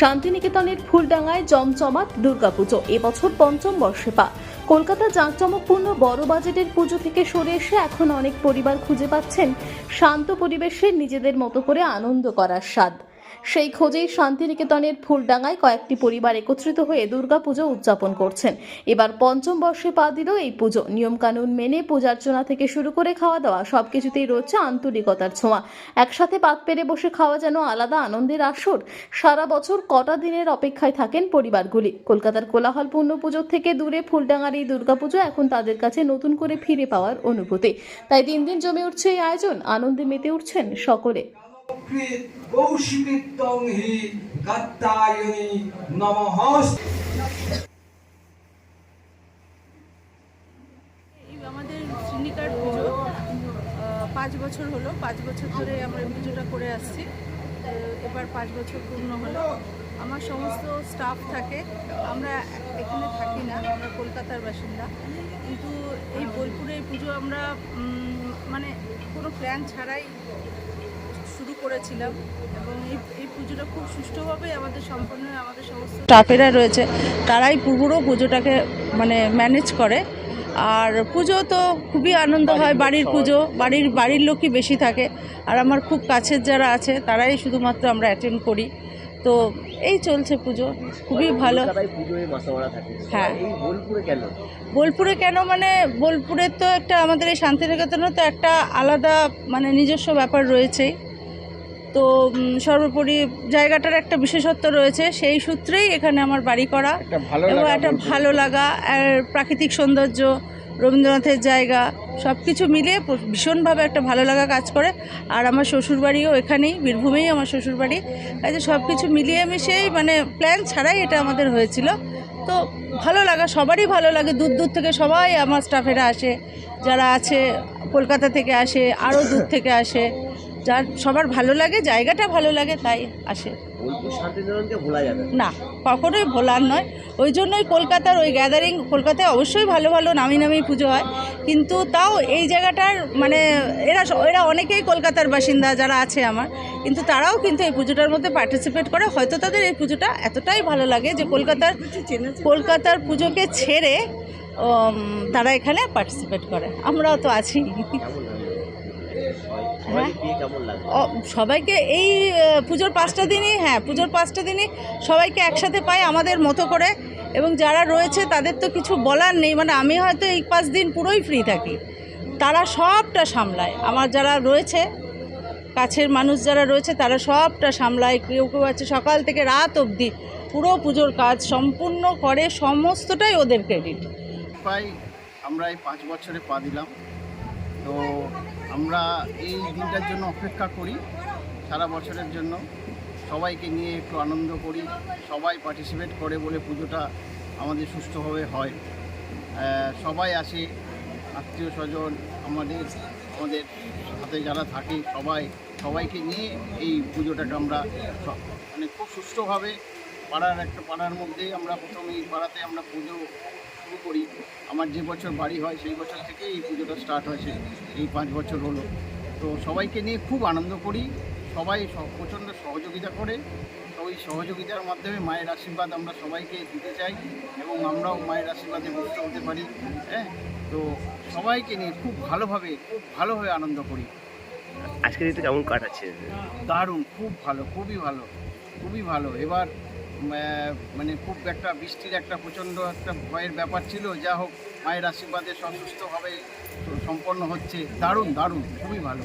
শান্তিনিকেতনের ফুলডাঙ্গায় জমজমাট দুর্গাপুজো। এবছর পঞ্চম বর্ষে পা। কলকাতা জাঁকজমকপূর্ণ বড় বাজেটের পুজো থেকে সরে এসে এখন অনেক পরিবার খুঁজে পাচ্ছেন শান্ত পরিবেশে নিজেদের মতো করে আনন্দ করার স্বাদ। সেই খোঁজেই শান্তিনিকেতনের ফুলডাঙ্গায় কয়েকটি পরিবার একত্রিত হয়ে দুর্গাপুজো উদযাপন করছেন। এবার পঞ্চম বর্ষে পা দিল এই পুজো। নিয়মকানুন মেনে পূজার্চনা থেকে শুরু করে খাওয়া দাওয়া সবকিছুতেই রয়েছে আন্তরিকতার ছোঁয়া। একসাথে পাত পেরে বসে খাওয়া যেন আলাদা আনন্দের আসর। সারা বছর কটা দিনের অপেক্ষায় থাকেন পরিবারগুলি। কলকাতার কোলাহলপূর্ণ পুজো থেকে দূরে ফুলডাঙ্গার এই দুর্গাপুজো এখন তাদের কাছে নতুন করে ফিরে পাওয়ার অনুভূতি। তাই দিন দিন জমে উঠছে এই আয়োজন। আনন্দে মেতে উঠছেন সকলে। কৃত কৌশিবিত্তং হি কাত্তায়নি আমাদের শ্রীনিকার পুজো পাঁচ বছর হলো। পাঁচ বছর ধরে আমরা পুজোটা করে আসছি। এবার পাঁচ বছর পূর্ণ হলো। আমার সমস্ত স্টাফ থাকে। আমরা এখানে থাকি না, আমরা কলকাতার বাসিন্দা। কিন্তু এই বোলপুরে পুজো আমরা মানে কোনো প্ল্যান ছাড়াই করেছিলাম এবং এই এই পুজোটা খুব সুষ্ঠুভাবে আমাদের সম্পন্ন আমাদের সমস্ত স্টাফেরা রয়েছে। তারাই পুরো পুজোটাকে মানে ম্যানেজ করে। আর পুজো তো খুবই আনন্দ হয় বাড়ির পুজো বাড়ির বাড়ির লোকই বেশি থাকে। আর আমার খুব কাছের যারা আছে তারাই শুধুমাত্র আমরা অ্যাটেন্ড করি। তো এই চলছে পুজো খুবই ভালো। হ্যাঁ। বোলপুরে কেন? বোলপুরে কেন মানে বোলপুরের তো একটা আমাদের এই শান্তিনিকেতনের তো একটা আলাদা মানে নিজস্ব ব্যাপার রয়েছেই। তো সর্বোপরি জায়গাটার একটা বিশেষত্ব রয়েছে সেই সূত্রেই এখানে আমার বাড়ি করা এবং একটা ভালো লাগা আর প্রাকৃতিক সৌন্দর্য রবীন্দ্রনাথের জায়গা সব কিছু মিলিয়ে প- ভীষণভাবে একটা ভালো লাগা কাজ করে। আর আমার শ্বশুরবাড়িও এখানেই বীরভূমেই আমার শ্বশুরবাড়ি। কাজে সব কিছু মিলিয়ে মিশিয়েই মানে প্ল্যান ছাড়াই এটা আমাদের হয়েছিল। তো ভালো লাগা সবারই ভালো লাগে। দূর দূর থেকে সবাই আমার স্টাফেরা আসে যারা আছে কলকাতা থেকে আসে আরও দূর থেকে আসে। যার সবার ভালো লাগে জায়গাটা ভালো লাগে তাই আসে। না। কখনোই ভোলার নয়। ওই জন্যই কলকাতার ওই গ্যাদারিং কলকাতায় অবশ্যই ভালো ভালো নামি নামি পুজো হয়। কিন্তু তাও এই জায়গাটার মানে এরা এরা অনেকেই কলকাতার বাসিন্দা যারা আছে আমার। কিন্তু তারাও কিন্তু এই পুজোটার মধ্যে পার্টিসিপেট করে। হয়তো তাদের এই পুজোটা এতটাই ভালো লাগে যে কলকাতার কলকাতার পুজোকে ছেড়ে তারা এখানে পার্টিসিপেট করে। আমরাও তো আছি। হ্যাঁ। সবাইকে এই পুজোর পাঁচটা দিনই হ্যাঁ পুজোর পাঁচটা দিনই সবাইকে একসাথে পাই আমাদের মতো করে। এবং যারা রয়েছে, তাদের তো কিছু বলার নেই। মানে আমি হয়তো এই পাঁচ দিন পুরোই ফ্রি থাকি। তারা সবটা সামলায়। আমার যারা রয়েছে, কাছের মানুষ যারা রয়েছে, তারা সবটা সামলায়। কেউ কেউ আছে, সকাল থেকে রাত অবধি পুরো পুজোর কাজ সম্পূর্ণ করে, সমস্তটাই ওদের ক্রেডিট প্রায় আমরা এই পাঁচ বছরে পা দিলাম। তো আমরা এই দিনটার জন্য অপেক্ষা করি, সারা বছরের জন্য। সবাইকে নিয়ে একটু আনন্দ করি, সবাই পার্টিসিপেট করে বলে পুজোটা আমাদের সুস্থভাবে হয়। সবাই আসে, আত্মীয় স্বজন, আমাদের আমাদের সাথে যারা থাকে সবাই, সবাইকে নিয়ে এই পুজোটাকে আমরা মানে খুব সুষ্ঠুভাবে পাড়ার একটা পাড়ার মধ্যেই আমরা প্রথমে এই পাড়াতে আমরা পুজো শুরু করি। আমার যে বছর বাড়ি হয় সেই বছর থেকেই এই পুজোটা স্টার্ট হয়েছে এই পাঁচ বছর হলো। তো সবাইকে নিয়ে খুব আনন্দ করি। সবাই প্রচণ্ড সহযোগিতা করে। তো ওই সহযোগিতার মাধ্যমে মায়ের আশীর্বাদ আমরা সবাইকে দিতে চাই এবং আমরাও মায়ের আশীর্বাদে মুক্ত হতে পারি। হ্যাঁ? তো সবাইকে নিয়ে খুব ভালোভাবে খুব ভালোভাবে আনন্দ করি। আজকে কেমন কাটাচ্ছে? দারুণ খুব ভালো খুবই ভালো খুবই ভালো। এবার মানে খুব একটা বৃষ্টির একটা প্রচণ্ড একটা ভয়ের ব্যাপার ছিল। যা হোক, মায়ের আশীর্বাদে সন্তুষ্টভাবে সম্পন্ন হচ্ছে। দারুণ দারুণ, খুবই ভালো।